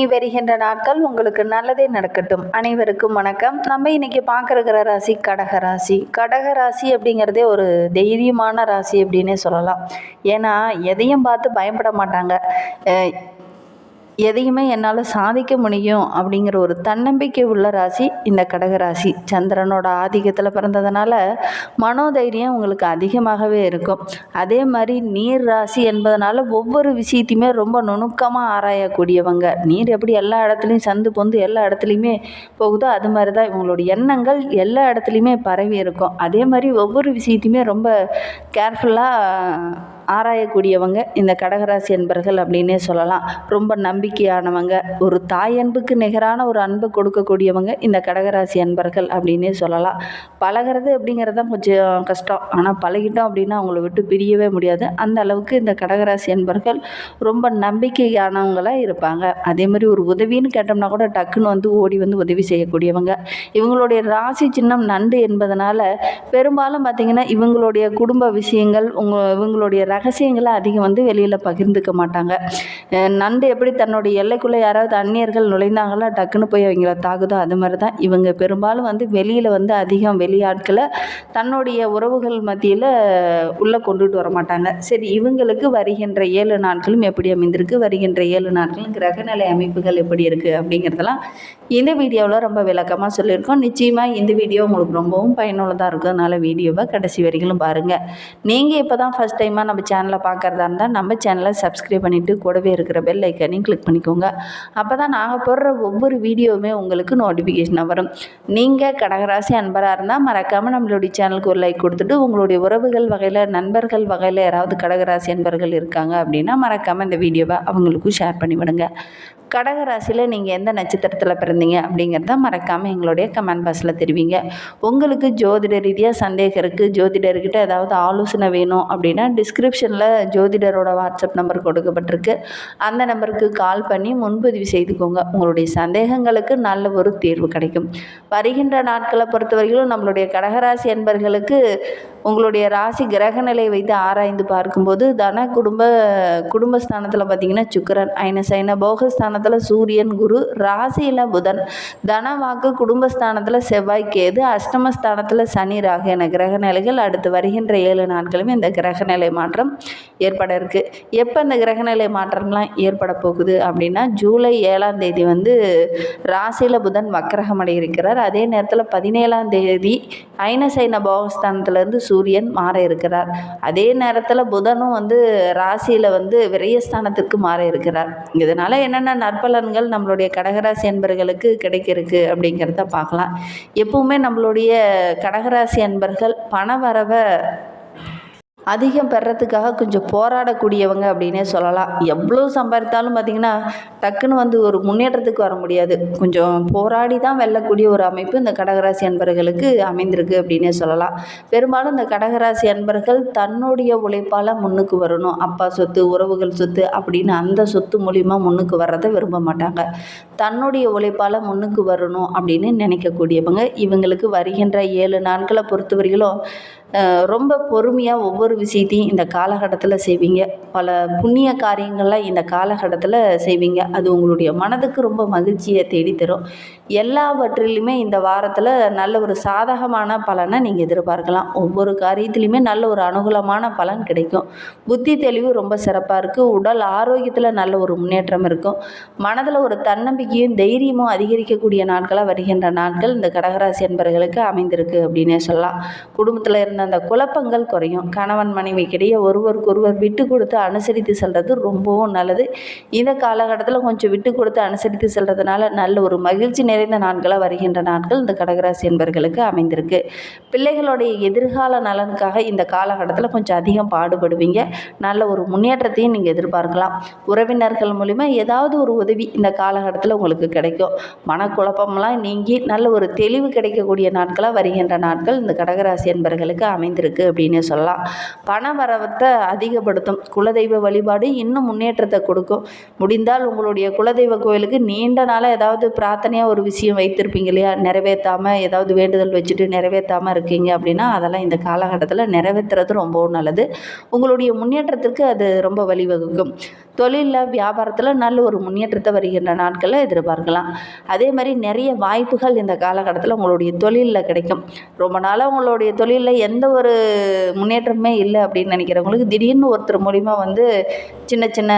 இனி வருகின்ற நாட்கள் உங்களுக்கு நல்லதே நடக்கட்டும். அனைவருக்கும் வணக்கம். நம்ம இன்னைக்கு பார்க்குற ராசி கடக ராசி. கடக ராசி அப்படிங்கிறதே ஒரு தைரியமான ராசி அப்படின்னே சொல்லலாம். ஏன்னா எதையும் பார்த்து பயப்பட மாட்டாங்க. எதையுமே என்னால் சாதிக்க முடியும் அப்படிங்கிற ஒரு தன்னம்பிக்கை உள்ள ராசி இந்த கடக ராசி. சந்திரனோட ஆதிக்கத்தில் பிறந்ததுனால மனோதைரியம் உங்களுக்கு அதிகமாகவே இருக்கும். அதே மாதிரி நீர் ராசி என்பதனால ஒவ்வொரு விஷயத்தையுமே ரொம்ப நுணுக்கமாக ஆராயக்கூடியவங்க. நீர் எப்படி எல்லா இடத்துலையும் சந்து பொந்து எல்லா இடத்துலையுமே போகுதோ அது மாதிரி தான் இவங்களோட எண்ணங்கள் எல்லா இடத்துலையுமே பரவி இருக்கும். அதே மாதிரி ஒவ்வொரு விஷயத்தையுமே ரொம்ப கேர்ஃபுல்லாக ஆராயக்கூடியவங்க இந்த கடகராசி அன்பர்கள் அப்படின்னே சொல்லலாம். ரொம்ப நம்பிக்கையானவங்க ஒரு தாய் அன்புக்கு நிகரான ஒரு அன்பு கொடுக்கக்கூடியவங்க இந்த கடகராசி அன்பர்கள் அப்படின்னே சொல்லலாம். பழகிறது அப்படிங்கிறது தான் கொஞ்சம் கஷ்டம். ஆனால் பழகிட்டோம் அப்படின்னா அவங்கள விட்டு பிரியவே முடியாது. அந்த அளவுக்கு இந்த கடகராசி அன்பர்கள் ரொம்ப நம்பிக்கையானவங்களாக இருப்பாங்க. அதே மாதிரி ஒரு உதவின்னு கேட்டோம்னா கூட டக்குன்னு வந்து ஓடி வந்து உதவி செய்யக்கூடியவங்க. இவங்களுடைய ராசி சின்னம் நண்டு என்பதனால் பெரும்பாலும் பார்த்திங்கன்னா இவங்களுடைய குடும்ப விஷயங்கள் உங்க இவங்களுடைய ரகசியங்களை அதிகம் வந்து வெளியில் பகிர்ந்துக்க மாட்டாங்க. நண்டு எப்படி தன்னுடைய எல்லைக்குள்ளே யாராவது அந்நியர்கள் நுழைந்தாங்களா டக்குன்னு போய் அவங்கள தாக்குதோ அது மாதிரி தான் இவங்க பெரும்பாலும் வந்து வெளியில் வந்து அதிகம் வெளியாட்களை தன்னுடைய உறவுகள் மத்தியில் உள்ளே கொண்டுட்டு வர மாட்டாங்க. சரி இவங்களுக்கு வருகின்ற ஏழு நாட்களும் எப்படி அமைந்திருக்கு வருகின்ற ஏழு நாட்களும் கிரகநிலை அமைப்புகள் எப்படி இருக்குது அப்படிங்கிறதெல்லாம் இந்த வீடியோவில் ரொம்ப விளக்கமாக சொல்லியிருக்கோம். நிச்சயமாக இந்த வீடியோ உங்களுக்கு ரொம்பவும் பயனுள்ளதாக இருக்கும். அதனால் வீடியோவை கடைசி வரைக்கும் பாருங்கள் நீங்கள் இப்போ தான் ஃபஸ்ட் டைமாக நம்ம சேனலை பார்க்குறதா இருந்தால் நம்ம சேனலை சப்ஸ்கிரைப் பண்ணிவிட்டு கூடவே இருக்கிற பெல் ஐக்கனையும் கிளிக் பண்ணிக்கோங்க. அப்போ தான் நாங்கள் போடுற ஒவ்வொரு வீடியோவுமே உங்களுக்கு நோட்டிஃபிகேஷனாக வரும். நீங்கள் கடகராசி அன்பராக இருந்தால் மறக்காமல் நம்மளுடைய சேனலுக்கு ஒரு லைக் கொடுத்துட்டு உங்களுடைய உறவுகள் வகையில் நண்பர்கள் வகையில் யாராவது கடகராசி அன்பர்கள் இருக்காங்க அப்படின்னா மறக்காமல் இந்த வீடியோவை அவங்களுக்கும் ஷேர் பண்ணிவிடுங்க. கடகராசியில் நீங்கள் எந்த நட்சத்திரத்தில் பிறந்தீங்க அப்படிங்கிறத மறக்காமல் எங்களுடைய கமெண்ட் பாக்ஸில் தெரிவிங்க. உங்களுக்கு ஜோதிட ரீதியாக சந்தேகம் இருக்குது ஜோதிடர்கிட்ட ஏதாவது ஆலோசனை வேணும் அப்படின்னா டிஸ்கிரிப்ஷனில் ஜோதிடரோட வாட்ஸ்அப் நம்பர் கொடுக்கப்பட்டிருக்கு. அந்த நம்பருக்கு கால் பண்ணி முன்பதிவு செய்துக்கோங்க. உங்களுடைய சந்தேகங்களுக்கு நல்ல ஒரு தீர்வு கிடைக்கும். வருகின்ற நாட்களை பொறுத்தவரையிலும் நம்மளுடைய கடகராசி என்பர்களுக்கு உங்களுடைய ராசி கிரக நிலை வைத்து ஆராய்ந்து பார்க்கும்போது தன குடும்ப குடும்பஸ்தானத்தில் பார்த்தீங்கன்னா சுக்கிரன் ஐனசைன போகஸ்தானத்தில் சூரியன் குரு ராசியில் புதன். தன வாக்கு குடும்பஸ்தானத்தில் செவ்வாய் கேது அஷ்டமஸ்தானத்தில் சனி ராகு என கிரக நிலைகள் அடுத்து வருகின்ற ஏழு நாட்களுமே இந்த கிரக நிலை மாற்றம் ஏற்பட இருக்குது எப்போ இந்த கிரகநிலை மாற்றம்லாம் ஏற்பட போகுது அப்படின்னா ஜூலை ஏழாம் தேதி வந்து ராசியில் புதன் வக்கரகம் அடைய இருக்கிறார் அதே நேரத்தில் பதினேழாம் தேதி ஐனசைன போகஸ்தானத்திலேருந்து சூரியன் மாற இருக்கிறார். அதே நேரத்தில் புதனும் வந்து ராசியில் வந்து விரயஸ்தானத்திற்கு மாற இருக்கிறார். இதனால் என்னென்ன நற்பலன்கள் நம்மளுடைய கடகராசி அன்பர்களுக்கு கிடைக்கிறதுக்கு அப்படிங்கிறத பார்க்கலாம். எப்பவுமே நம்மளுடைய கடகராசி அன்பர்கள் பண வரவை அதிகம் பெறத்துக்காக கொஞ்சம் போராடக்கூடியவங்க அப்படின்னே சொல்லலாம். எவ்வளோ சம்பாதித்தாலும் பார்த்திங்கன்னா டக்குன்னு வந்து ஒரு முன்னேற்றத்துக்கு வர முடியாது. கொஞ்சம் போராடி தான் வெல்லக்கூடிய ஒரு அமைப்பு இந்த கடகராசி அன்பர்களுக்கு அமைந்திருக்கு அப்படின்னே சொல்லலாம். பெரும்பாலும் இந்த கடகராசி அன்பர்கள் தன்னுடைய உழைப்பால் முன்னுக்கு வரணும். அப்பா சொத்து உறவுகள் சொத்து அப்படின்னு அந்த சொத்து மூலிமா முன்னுக்கு வர்றதை விரும்ப மாட்டாங்க. தன்னுடைய உழைப்பால் முன்னுக்கு வரணும் அப்படின்னு நினைக்கக்கூடியவங்க. இவங்களுக்கு வருகின்ற ஏழு நாட்களை பொறுத்தவரையிலும் ரொம்ப பொறுமையாக ஒவ்வொரு விஷயத்தையும் இந்த காலகட்டத்தில் செய்வீங்க. பல புண்ணிய காரியங்கள்லாம் இந்த காலகட்டத்தில் செய்வீங்க. அது உங்களுடைய மனதுக்கு ரொம்ப மகிழ்ச்சியை தேடித்தரும். எல்லாவற்றிலுமே இந்த வாரத்தில் நல்ல ஒரு சாதகமான பலனை நீங்கள் எதிர்பார்க்கலாம். ஒவ்வொரு காரியத்திலையுமே நல்ல ஒரு அனுகூலமான பலன் கிடைக்கும். புத்தி தெளிவு ரொம்ப சிறப்பாக இருக்குது உடல் ஆரோக்கியத்தில் நல்ல ஒரு முன்னேற்றம் இருக்கும். மனதில் ஒரு தன்னம்பிக்கையும் தைரியமும் அதிகரிக்கக்கூடிய நாட்களாக வருகின்ற நாட்கள் இந்த கடகராசி என்பவர்களுக்கு அமைந்திருக்கு அப்படின்னே சொல்லலாம். குடும்பத்தில் இருந்த அந்த குழப்பங்கள் குறையும். கணவன் மனைவிக்கிடையே ஒருவருக்கொருவர் விட்டு கொடுத்து அனுசரித்து செல்வது ரொம்பவும் நல்லது. இந்த காலகட்டத்தில் கொஞ்சம் விட்டு கொடுத்து அனுசரித்து செல்றதுனால நல்ல ஒரு மகிழ்ச்சி நிறைந்த நாட்களாக வருகின்ற நாட்கள் இந்த கடகராசி என்பர்களுக்கு அமைந்திருக்கு. பிள்ளைகளுடைய எதிர்கால நலனுக்காக இந்த காலகட்டத்தில் கொஞ்சம் அதிகம் பாடுபடுவீங்க. நல்ல ஒரு முன்னேற்றத்தையும் நீங்கள் எதிர்பார்க்கலாம். உறவினர்கள் மூலிமா ஏதாவது ஒரு உதவி இந்த காலகட்டத்தில் உங்களுக்கு கிடைக்கும். மனக்குழப்பம்லாம் நீங்கி நல்ல ஒரு தெளிவு கிடைக்கக்கூடிய நாட்களாக வருகின்ற நாட்கள் இந்த கடகராசி என்பர்களுக்கு அமைந்திருக்கு அப்படின்னு சொல்லலாம். பண வரவத்தை அதிகப்படுத்தும். குலதெய்வ வழிபாடு இன்னும் முன்னேற்றத்தை கொடுக்கும். முடிந்தால் உங்களுடைய குலதெய்வ கோயிலுக்கு நீண்ட நாளாக ஏதாவது பிரார்த்தனையாக ஒரு விஷயம் வைத்திருப்பீங்க இல்லையா? நிறைவேற்றாமல் ஏதாவது வேண்டுதல் வச்சுட்டு நிறைவேற்றாமல் இருக்கீங்க அப்படின்னா அதெல்லாம் இந்த காலகட்டத்தில் நிறைவேற்றுறது ரொம்பவும் நல்லது. உங்களுடைய முன்னேற்றத்திற்கு அது ரொம்ப வழிவகுக்கும். தொழிலில் வியாபாரத்தில் நல்ல ஒரு முன்னேற்றத்தை வருகின்ற நாட்களில் எதிர்பார்க்கலாம். அதே மாதிரி நிறைய வாய்ப்புகள் இந்த காலகட்டத்தில் உங்களுடைய தொழிலில் கிடைக்கும். ரொம்ப நாளாக உங்களுடைய தொழிலில் எந்த ஒரு முன்னேற்றமே இல்லை அப்படின்னு நினைக்கிறவங்களுக்கு திடீர்னு ஒருத்தர் மூலிமா வந்து சின்ன சின்ன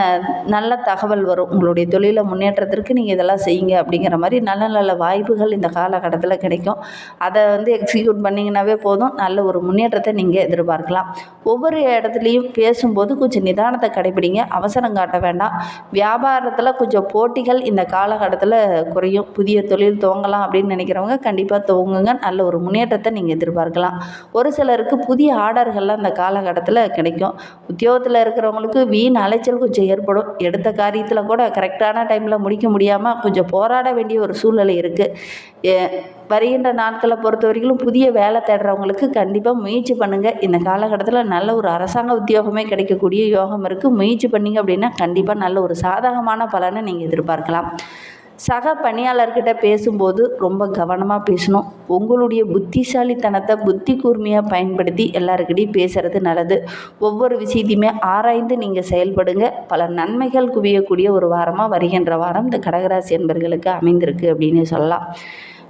நல்ல தகவல் வரும். உங்களுடைய தொழிலில் முன்னேற்றத்திற்கு நீங்கள் இதெல்லாம் செய்யுங்க அப்படிங்கிற மாதிரி நல்ல நல்ல வாய்ப்புகள் இந்த காலகட்டத்தில் கிடைக்கும். அதை வந்து எக்ஸிக்யூட் பண்ணிங்கனாவே போதும். நல்ல ஒரு முன்னேற்றத்தை நீங்கள் எதிர்பார்க்கலாம். ஒவ்வொரு இடத்துலையும் பேசும்போது கொஞ்சம் நிதானத்தை கடைபிடிங்க. அவசரம் காட்ட வேண்டாம். வியாபாரத்தில் கொஞ்சம் போட்டிகள் இந்த காலகட்டத்தில் குறையும். புதிய தொழில் துவங்கலாம் அப்படின்னு நினைக்கிறவங்க கண்டிப்பாக துவங்குங்க. நல்ல ஒரு முன்னேற்றத்தை நீங்கள் எதிர்பார்க்கலாம். ஒரு சிலருக்கு புதிய ஆர்டர்கள்லாம் இந்த காலகட்டத்தில் கிடைக்கும். உத்தியோகத்தில் இருக்கிறவங்களுக்கு வீண் அலைச்சல் கொஞ்சம் ஏற்படும். எடுத்த காரியத்தில் கூட கரெக்டான டைமில் முடிக்க முடியாமல் கொஞ்சம் போராட வேண்டிய ஒரு சூழ்நிலை இருக்குது வருகின்ற நாட்களை பொறுத்த வரைக்கும் புதிய வேலை தேடுறவங்களுக்கு கண்டிப்பாக முயற்சி பண்ணுங்கள் இந்த காலகட்டத்தில் நல்ல ஒரு அரசாங்க உத்தியோகமே கிடைக்கக்கூடிய யோகம் இருக்குது முயற்சி பண்ணிங்க அப்படின்னா கண்டிப்பாக நல்ல ஒரு சாதகமான பலனை நீங்கள் எதிர்பார்க்கலாம். சக பணியாளர்கிட்ட பேசும்போது ரொம்ப கவனமாக பேசணும். உங்களுடைய புத்திசாலித்தனத்தை புத்தி கூர்மையாக பயன்படுத்தி எல்லாருக்கிட்டையும் பேசுகிறது நல்லது. ஒவ்வொரு விஷயத்தையுமே ஆராய்ந்து நீங்கள் செயல்படுங்க. பல நன்மைகள் குவியக்கூடிய ஒரு வாரமாக வருகின்ற வாரம் இந்த கடகராசி என்பர்களுக்கு அமைந்திருக்கு அப்படின்னு சொல்லலாம்.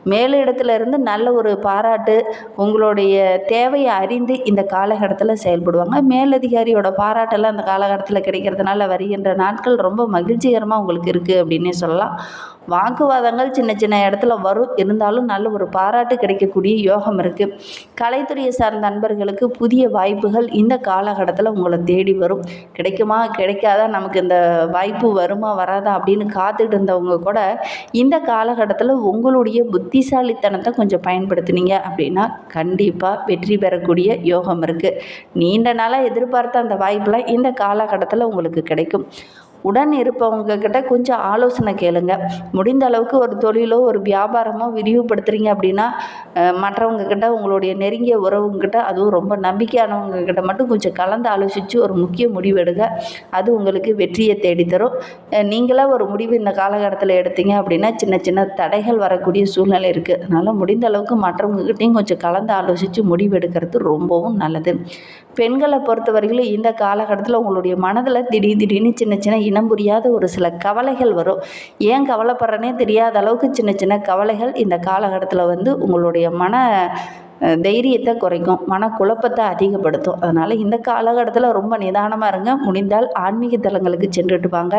மேலிடத்துல இருந்து நல்ல ஒரு பாராட்டு உங்களுடைய தேவையை அறிந்து இந்த காலகட்டத்தில் செயல்படுவாங்க. மேலதிகாரியோட பாராட்டெல்லாம் அந்த காலகட்டத்தில் கிடைக்கிறதுனால வருகின்ற நாட்கள் ரொம்ப மகிழ்ச்சிகரமாக உங்களுக்கு இருக்குது அப்படின்னே சொல்லலாம். வாக்குவாதங்கள் சின்ன சின்ன இடத்துல வரும். இருந்தாலும் நல்ல ஒரு பாராட்டு கிடைக்கக்கூடிய யோகம் இருக்குது கலைத்துறையை சார்ந்த நண்பர்களுக்கு புதிய வாய்ப்புகள் இந்த காலகட்டத்தில் உங்களை தேடி வரும். கிடைக்குமா? கிடைக்காதா? நமக்கு இந்த வாய்ப்பு வருமா? வராதா? அப்படின்னு காத்துட்டு இருந்தவங்க கூட இந்த காலகட்டத்தில் உங்களுடைய புத்திசாலித்தனத்தை கொஞ்சம் பயன்படுத்துனீங்க அப்படின்னா கண்டிப்பாக வெற்றி பெறக்கூடிய யோகம் இருக்குது நீண்ட நாளாக எதிர்பார்த்த அந்த வாய்ப்பெலாம் இந்த காலகட்டத்தில் உங்களுக்கு கிடைக்கும். உடன் இருப்பவங்க கிட்ட கொஞ்சம் ஆலோசனை கேளுங்க. முடிந்த அளவுக்கு ஒரு தொழிலோ ஒரு வியாபாரமோ விரிவுபடுத்துகிறீங்க அப்படின்னா மற்றவங்க கிட்ட உங்களுடைய நெருங்கிய உறவுங்கிட்ட அதுவும் ரொம்ப நம்பிக்கையானவங்க கிட்ட மட்டும் கொஞ்சம் கலந்து ஆலோசித்து ஒரு முக்கிய முடிவெடுங்க அது உங்களுக்கு வெற்றியை தேடித்தரும். நீங்களாக ஒரு முடிவு இந்த காலகட்டத்தில் எடுத்தீங்க அப்படின்னா சின்ன சின்ன தடைகள் வரக்கூடிய சூழ்நிலை இருக்குது அதனால் முடிந்த அளவுக்கு மற்றவங்ககிட்டையும் கொஞ்சம் கலந்து ஆலோசித்து முடிவெடுக்கிறது ரொம்பவும் நல்லது. பெண்களை பொறுத்தவரையிலும் இந்த காலகட்டத்தில் உங்களுடைய மனதில் திடீர் திடீர்னு சின்ன சின்ன இனம் புரியாத ஒரு சில கவலைகள் வரும். ஏன் கவலைப்படுறனே தெரியாத அளவுக்கு சின்ன சின்ன கவலைகள் இந்த காலகட்டத்தில் வந்து உங்களுடைய மன தைரியத்தை குறைக்கும் மனக்குழப்பத்தை அதிகப்படுத்தும். அதனால் இந்த காலகட்டத்தில் ரொம்ப நிதானமாக இருங்க. முடிந்தால் ஆன்மீக தலங்களுக்கு சென்றுட்டு வாங்க.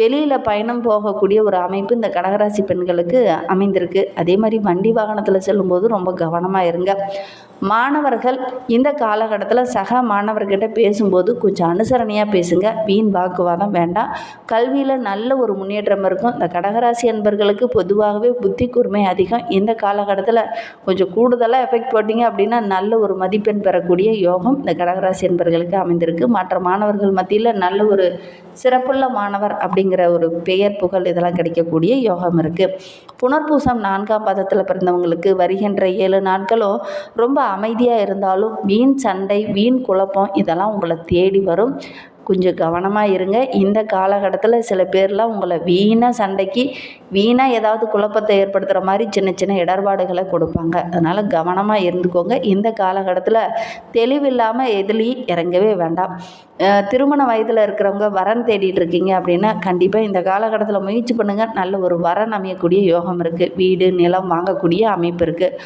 வெளியில் பயணம் போகக்கூடிய ஒரு அமைப்பு இந்த கடகராசி பெண்களுக்கு அமைந்திருக்கு. அதே மாதிரி வண்டி வாகனத்தில் செல்லும்போது ரொம்ப கவனமாக இருங்க. மாணவர்கள் இந்த காலகட்டத்தில் சக மாணவர்கிட்ட பேசும்போது கொஞ்சம் அனுசரணையாக பேசுங்க. வீண் வாக்குவாதம் வேண்டாம். கல்வியில் நல்ல ஒரு முன்னேற்றம் இருக்கும். இந்த கடகராசி அன்பர்களுக்கு பொதுவாகவே புத்தி கூர்மை அதிகம். இந்த காலகட்டத்தில் கொஞ்சம் கூடுதலாக எஃபெக்ட் போட்டிங்க அப்படின்னா நல்ல ஒரு மதிப்பெண் பெறக்கூடிய யோகம் இந்த கடகராசி என்பவர்களுக்கு அமைந்திருக்கு. மற்ற மாணவர்கள் மத்தியில் நல்ல ஒரு சிறப்புள்ள மாணவர் அப்படிங்கிற ஒரு பெயர் புகழ் இதெல்லாம் கிடைக்கக்கூடிய யோகம் இருக்குது புனர்பூசம் நான்காம் பதத்தில் பிறந்தவங்களுக்கு வருகின்ற ஏழு நாட்களும் ரொம்ப அமைதியாக இருந்தாலும் வீண் சண்டை வீண் குழப்பம் இதெல்லாம் உங்களை தேடி வரும். கொஞ்சம் கவனமாக இருங்க. இந்த காலகட்டத்தில் சில பேர்லாம் உங்களை வீணாக சண்டைக்கு வீணாக ஏதாவது குழப்பத்தை ஏற்படுத்துகிற மாதிரி சின்ன சின்ன இடர்பாடுகளை கொடுப்பாங்க. அதனால் கவனமாக இருந்துக்கோங்க. இந்த காலகட்டத்தில் தெளிவில்லாமல் எதுலேயும் இறங்கவே வேண்டாம். திருமண வயதில் இருக்கிறவங்க வரன் தேடிட்டு இருக்கீங்க அப்படின்னா கண்டிப்பாக இந்த காலகட்டத்தில் முயற்சி பண்ணுங்கள் நல்ல ஒரு வரன் அமையக்கூடிய யோகம் இருக்குது வீடு நிலம் வாங்கக்கூடிய அமைப்பு இருக்குது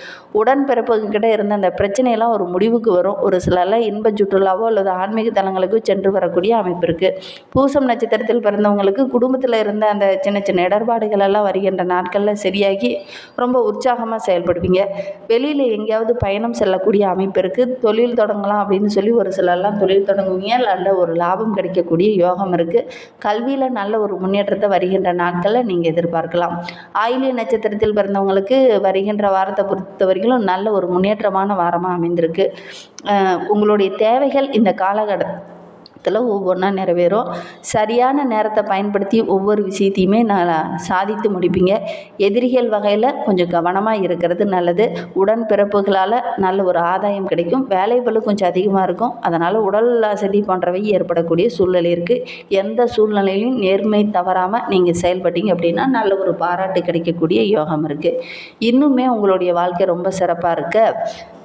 உடன்பிறப்புகிட்ட இருந்த அந்த பிரச்சனையெல்லாம் ஒரு முடிவுக்கு வரும். ஒரு சிலர்லாம் இன்ப சுற்றுலாவோ அல்லது ஆன்மீக தலங்களுக்கோ சென்று வரக்கூடிய அமைப்பு இருக்குது பூசம் நட்சத்திரத்தில் பிறந்தவங்களுக்கு குடும்பத்தில் இருந்த அந்த சின்ன சின்ன இடர்பாடுகள் எல்லாம் வருகின்ற நாட்களில் சரியாகி ரொம்ப உற்சாகமாக செயல்படுவீங்க. வெளியில் எங்கேயாவது பயணம் செல்லக்கூடிய அமைப்பு இருக்குது தொழில் தொடங்கலாம் அப்படின்னு சொல்லி ஒரு சிலர்லாம் தொழில் தொடங்குவீங்க. நல்ல ஒரு லாபம் கிடைக்கக்கூடிய யோகம் இருக்குது கல்வியில் நல்ல ஒரு முன்னேற்றத்தை வருகின்ற நாட்களில் நீங்கள் எதிர்பார்க்கலாம். ஆயிலிய நட்சத்திரத்தில் பிறந்தவங்களுக்கு வருகின்ற வாரத்தை பொறுத்த வரைக்கும் நல்ல ஒரு முன்னேற்றமான வாரமாக அமைந்திருக்கு. உங்களுடைய தேவைகள் இந்த காலகட்ட காலத்தில் ஒவ்வொன்றா நிறைவேறும். சரியான நேரத்தை பயன்படுத்தி ஒவ்வொரு விஷயத்தையுமே நான் சாதித்து முடிப்பீங்க. எதிரிகள் வகையில் கொஞ்சம் கவனமாக இருக்கிறது நல்லது. உடன் பிறப்புகளால் நல்ல ஒரு ஆதாயம் கிடைக்கும். வேலைகளும் கொஞ்சம் அதிகமாக இருக்கும். அதனால் உடல் அசதி போன்றவை ஏற்படக்கூடிய சூழ்நிலை இருக்குது எந்த சூழ்நிலையிலும் நேர்மை தவறாமல் நீங்கள் செயல்பட்டீங்க அப்படின்னா நல்ல ஒரு பாராட்டு கிடைக்கக்கூடிய யோகம் இருக்குது இன்னுமே உங்களுடைய வாழ்க்கை ரொம்ப சிறப்பாக இருக்க.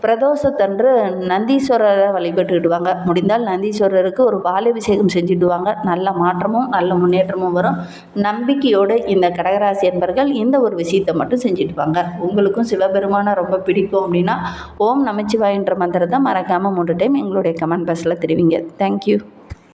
பிரதோஷத்தன்று நந்தீஸ்வரரை வழிபட்டுக்கிடுவாங்க. முடிந்தால் நந்தீஸ்வரருக்கு ஒரு பாலாபிஷேகம் செஞ்சுடுவாங்க. நல்ல மாற்றமும் நல்ல முன்னேற்றமும் வரும். நம்பிக்கையோடு இந்த கடகராசி என்பர்கள் இந்த ஒரு விஷயத்தை மட்டும் செஞ்சுடுவாங்க. உங்களுக்கும் சிவபெருமானை ரொம்ப பிடிக்கும் அப்படின்னா ஓம் நமச்சிவாயன்ற மந்திரத்தை மறக்காமல் மூன்று டைம் எங்களுடைய கமெண்ட் பாக்ஸில் தெரிவிங்க. தேங்க்யூ